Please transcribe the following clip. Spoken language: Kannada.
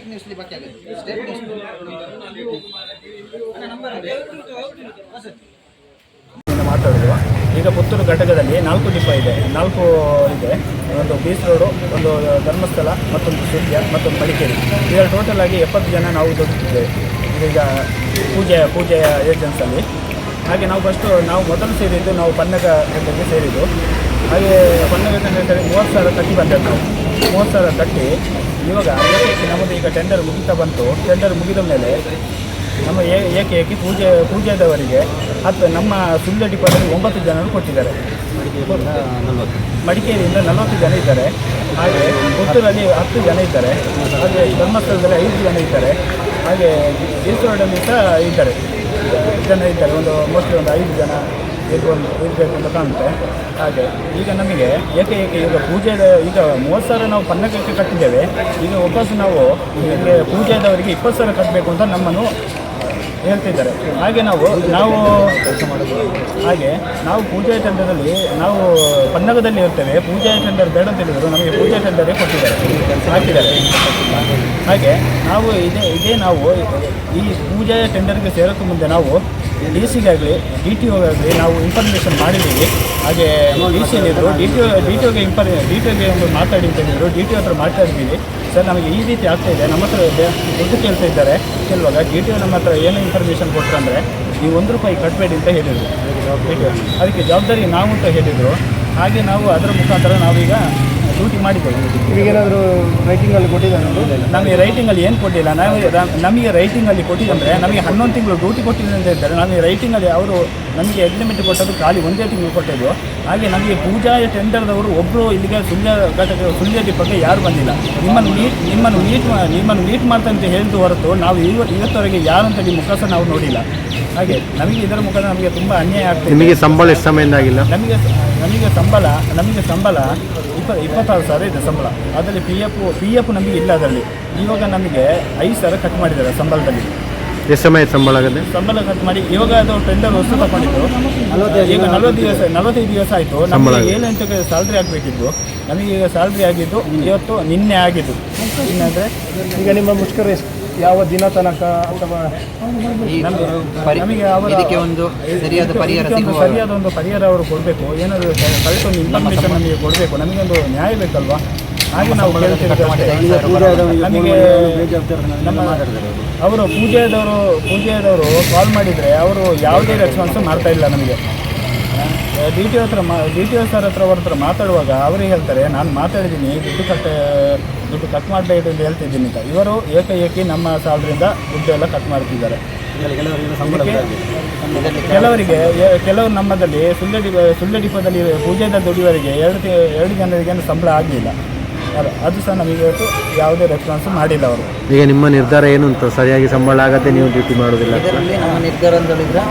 ಸ್ಟ್ಯಾಟಿಕ್ ನಿಲ್ಲಿಸಲಿ ಬಾಕಿ ಆಗುತ್ತೆ. ಸ್ಟೇಟ್ ನ್ಯೂಸ್ ಈಗ ಪುತ್ತೂರು ಘಟಕದಲ್ಲಿ ನಾಲ್ಕು ದೀಪ ಇದೆ. ನಾಲ್ಕು ಇದೆ. ಒಂದು ಬೀಸ್ ರೋಡು, ಒಂದು ಧರ್ಮಸ್ಥಳ, ಮತ್ತೊಂದು ಸೂರ್ಯ, ಮತ್ತೊಂದು ಮಡಿಕೇರಿ. ಈಗ ಟೋಟಲ್ ಆಗಿ ಎಪ್ಪತ್ತು ಜನ ನಾವು ದುಡಿತಿದ್ದೇವೆ ಈಗ ಪೂಜೆ ಪೂಜೆಯ ಏಜೆನ್ಸಲ್ಲಿ ಹಾಗೆ ನಾವು ಫಸ್ಟು ನಾವು ಮೊದಲು ಸೇರಿದ್ದು ನಾವು ಪನ್ನಗ ಘಟಕಕ್ಕೆ ಸೇರಿದ್ದು. ಹಾಗೆ ಪನ್ನಗ ಘಟಕ ಮೂವತ್ತು ಸಾವಿರ ತಟ್ಟಿ ಬಂದದ್ದು ನಾವು. ಮೂವತ್ತು ಸಾವಿರ ಕಟ್ಟಿ ಇವಾಗ ಏಕೆ ನಮ್ಮದು ಈಗ ಟೆಂಡರ್ ಮುಗಿತಾ ಬಂತು. ಟೆಂಡರ್ ಮುಗಿದ ಮೇಲೆ ನಮ್ಮ ಏ- ಏಕೆ ಏಕೆ ಪೂಜೆ, ಪೂಜೆದವರಿಗೆ ಹತ್ತು ನಮ್ಮ ಸುಳ್ಯ ಡಿಪಾರ್ಟ್ಮೆಂಟ್ ಒಂಬತ್ತು ಜನರು ಕೊಟ್ಟಿದ್ದಾರೆ. ಮಡಿಕೇರಿಯಿಂದ ನಲವತ್ತು ಜನ ಇದ್ದಾರೆ. ಹಾಗೆ ಪುತ್ತೂರಲ್ಲಿ ಹತ್ತು ಜನ ಇದ್ದಾರೆ. ಹಾಗೆ ಧರ್ಮಸ್ಥಳದಲ್ಲಿ ಐದು ಜನ ಇದ್ದಾರೆ. ಹಾಗೆ ಬೀಚ್ ರೋಡಲ್ಲಿ ಸಹ ಇದ್ದಾರೆ. ಜನ ಇದ್ದಾರೆ. ಒಂದು ಮೋಸ್ಟ್ಲಿ ಒಂದು ಐದು ಜನ. ಇರ್ಬೋದು ಇರಬೇಕು ಅಂತ ಕಾಣುತ್ತೆ. ಹಾಗೆ ಈಗ ನಮಗೆ ಏಕೆ ಏಕೆ ಈಗ ಪೂಜೆದ ಈಗ ಮೂವತ್ತು ಸಾವಿರ ನಾವು ಪನ್ನಕಕ್ಕೆ ಕಟ್ಟಿದ್ದೇವೆ. ಈಗ ವಾಪಸ್ ನಾವು ಪೂಜೆದವರಿಗೆ ಇಪ್ಪತ್ತು ಸಾವಿರ ಕಟ್ಟಬೇಕು ಅಂತ ನಮ್ಮನ್ನು ಹೇಳ್ತಿದ್ದಾರೆ. ಹಾಗೆ ನಾವು ನಾವು ಕೆಲಸ ಮಾಡೋದು ಹಾಗೆ ನಾವು ಪೂಜೆ ಟೆಂಡರಲ್ಲಿ ನಾವು ಪನ್ನಗದಲ್ಲಿ ಇರ್ತೇವೆ. ಪೂಜೆ ಟೆಂಡರ್ ಬೇಡ ಅಂತ ಹೇಳಿದ್ರು. ನಮಗೆ ಪೂಜೆ ಟೆಂಡರೇ ಕೊಟ್ಟಿದ್ದಾರೆ. ಹಾಕಿದ್ದಾರೆ. ಹಾಗೆ ನಾವು ಇದೇ ಇದೇ ನಾವು ಈ ಪೂಜೆಯ ಟೆಂಡರ್ಗೆ ಸೇರೋಕ್ಕೂ ಮುಂದೆ ನಾವು ಡಿ ಸಿಗಾಗಲಿ ಡಿ ಟಿ ಒಗಾಗಲಿ ನಾವು ಇನ್ಫಾರ್ಮೇಷನ್ ಮಾಡಿದ್ದೀವಿ. ಹಾಗೆ ಡಿ ಸಿ ಇದ್ರು ಡಿ ಟಿ ಡಿ ಟಿ ಒಗೆ ಇಂಪಾರ್ ಡಿ ಟಿ ಒಗೆ ಒಂದು ಮಾತಾಡಿ ಅಂತ ಹೇಳಿದ್ರು ಡಿ ಟಿ ಹತ್ರ ಮಾತಾಡಿದ್ದೀವಿ ಸರ್, ನಮಗೆ ಈ ರೀತಿ ಆಗ್ತಾ ಇದೆ. ನಮ್ಮ ಹತ್ರ ದುಡ್ಡು ಕೇಳ್ತಾ ಇದ್ದಾರೆ. ಕೇಳುವಾಗ ಡಿ ಟಿ ಒ ನಮ್ಮ ಹತ್ರ ಏನು ಇನ್ಫಾರ್ಮೇಷನ್ ಕೊಟ್ಟರೆ ನೀವು ಒಂದು ರೂಪಾಯಿ ಕಟ್ಟಬೇಡಿ ಅಂತ ಹೇಳಿದರು. ಅದಕ್ಕೆ ಜವಾಬ್ದಾರಿ ನಾವು ಅಂತ ಹೇಳಿದರು. ಹಾಗೆ ನಾವು ಅದರ ಮುಖಾಂತರ ನಾವೀಗ ಡ್ಯೂಟಿ ಮಾಡಿದ್ದೇವೆ. ಈಗೇನಾದರೂ ರೈಟಿಂಗಲ್ಲಿ ಕೊಟ್ಟಿದ್ದಾನೆ ನಮಗೆ? ರೈಟಿಂಗಲ್ಲಿ ಏನು ಕೊಟ್ಟಿಲ್ಲ. ನಾವು ರ- ನಮಗೆ ರೈಟಿಂಗಲ್ಲಿ ಕೊಟ್ಟಿದ್ದಂದರೆ ನಮಗೆ ಹನ್ನೊಂದು ತಿಂಗಳು ಡ್ಯೂಟಿ ಕೊಟ್ಟಿದೆ ಅಂತ ಹೇಳ್ತಾರೆ. ನಮಗೆ ರೈಟಿಂಗಲ್ಲಿ ಅವರು ನಮಗೆ ಅಗ್ರಿಮೆಂಟ್ ಕೊಟ್ಟದ್ದು ಖಾಲಿ ಒಂದೇ ತಿಂಗಳು ಕೊಟ್ಟಿದ್ದು. ಹಾಗೆ ನಮಗೆ ಪೂಜಾ ಟೆಂಡರ್ದವರು ಒಬ್ಬರು ಇಲ್ಲಿಗೆ ಸುಳ್ಯ ಘಟಕ ಸುಳ್ಯ ಬಗ್ಗೆ ಯಾರು ಬಂದಿಲ್ಲ. ನಿಮ್ಮನ್ನು ಮೀಟ್ ನಿಮ್ಮನ್ನು ಮೀಟ್ ಮಾ- ನಿಮ್ಮನ್ನು ಮೀಟ್ ಮಾಡ್ತಾ ಅಂತ ಹೇಳಿದ್ದು ಹೊರತು ನಾವು ಇವ ಇವತ್ತವರೆಗೆ ಯಾರಂತ ನಿಮ್ಮ ಮುಖ ಸಹ ನಾವು ನೋಡಿಲ್ಲ. ಹಾಗೆ ನಮಗೆ ಇದರ ಮುಖಾಂತರ ನಮಗೆ ತುಂಬ ಅನ್ಯಾಯ ಆಗ್ತದೆ ನಿಮಗೆ ಸಂಬಳ ಎಷ್ಟು ಸಮಯದಿಂದ ಆಗಿಲ್ಲ? ನಮಗೆ ನಮಗೆ ಸಂಬಳ ನಮಗೆ ಸಂಬಳ ಇಪ್ಪ ಇಪ್ಪತ್ತಾರು ಸಾವಿರ ಇದೆ ಸಂಬಳ. ಅದರಲ್ಲಿ ಪಿ ಎಫ್ ಪಿ ಎಫ್ ನಮಗೆ ಇಲ್ಲ ಅದರಲ್ಲಿ. ಇವಾಗ ನಮಗೆ ಐದು ಸಾವಿರ ಕಟ್ ಮಾಡಿದ್ದಾರೆ ಸಂಬಳದಲ್ಲಿ. ಎಷ್ಟು ಸಮಯ ಸಂಬಳ ಆಗುತ್ತೆ ಸಂಬಳ ಕಟ್ ಮಾಡಿ ಇವಾಗ ಅದು ಟೆಂಡರ್ ಹೊಸ ತಗೊಂಡಿದ್ದು. ಈಗ ನಲವತ್ತು ದಿವಸ ನಲವತ್ತೈದು ದಿವಸ ಆಯಿತು. ನಮಗೆ ಏನು ಅಂತ ಸ್ಯಾಲ್ರಿ ಆಗಬೇಕಿದ್ದು ನಮಗೆ ಈಗ ಸ್ಯಾಲ್ರಿ ಆಗಿದ್ದು ಇವತ್ತು ನಿನ್ನೆ ಆಗಿದ್ದು. ಏನಂದರೆ ಈಗ ನಿಮ್ಮ ಮುಷ್ಕರ ಎಷ್ಟು? ಯಾವ ದಿನ ತನಕ ಅಥವಾ ಈ ನಮಗೆ ಪರಿ- ಇದಕ್ಕೆ ಒಂದು ಸರಿಯಾದ ಪರಿಹಾರ ಒಂದು ಸಿಗುವ ಸರಿಯಾದ ಒಂದು ಪರಿಹಾರ ಅವರು ಕೊಡಬೇಕು. ಏನಾದರೂ ಕರೆಕ್ಟ್ ಒಂದು ಇನ್ಫಾರ್ಮೇಷನ್ ನಮಗೆ ಕೊಡಬೇಕು. ನಮಗೊಂದು ನ್ಯಾಯ ಬೇಕಲ್ವಾ? ಹಾಗೆ ನಾವು. ನಮಗೆ ನಮ್ಮ ಅವರು. ಪೂಜೆದವರು ಪೂಜೆದವರು ಕಾಲ್ ಮಾಡಿದರೆ ಅವರು ಯಾವುದೇ ರೆಸ್ಪಾನ್ಸ್ ಮಾಡ್ತಾ ಇಲ್ಲ ನಮಗೆ. ಡಿ ಟಿ ಹತ್ರ ಮಾ ಡಿ ಟಿ ಸರ್ ಹತ್ರ ಅವ್ರ ಹತ್ರ ಮಾತಾಡುವಾಗ ಅವರೇ ಹೇಳ್ತಾರೆ ನಾನು ಮಾತಾಡಿದ್ದೀನಿ ದುಡ್ಡು ಕಟ್ ದುಡ್ಡು ಕಟ್ ಮಾಡಬೇಡಿ ಅಂತ ಹೇಳ್ತಿದ್ದೀನಿ ಅಂತ. ಇವರು ಏಕಾಏಕಿ ನಮ್ಮ ಸಾಲರಿಂದ ದುಡ್ಡು ಎಲ್ಲ ಕಟ್ ಮಾಡ್ತಿದ್ದಾರೆ ಕೆಲವರಿಗೆ ಕೆಲವರು ನಮ್ಮದಲ್ಲಿ ಸುಳ್ಳು ಡಿ ಸುಳ್ಳೆ ಡಿಪೋದಲ್ಲಿ ಪೂಜೆದ ದುಡಿಯವರಿಗೆ ಎರಡು ಎರಡು ಜನರಿಗೆ ಸಂಬಳ ಆಗಲಿಲ್ಲ. ಅದು ಸಹ ನಮಗೆ ಇವತ್ತು ಯಾವುದೇ ರೆಸ್ಪಾನ್ಸ್ ಮಾಡಿಲ್ಲ ಅವರು. ಈಗ ನಿಮ್ಮ ನಿರ್ಧಾರ ಏನು ಅಂತ? ಸರಿಯಾಗಿ ಸಂಬಳ ಆಗದೆ ನೀವು ಡ್ಯೂಟಿ ಮಾಡೋದಿಲ್ಲ ಇದರಲ್ಲಿ ನಮ್ಮ ನಿರ್ಧಾರ ಅಂತ ಹೇಳಿದ್ರೆ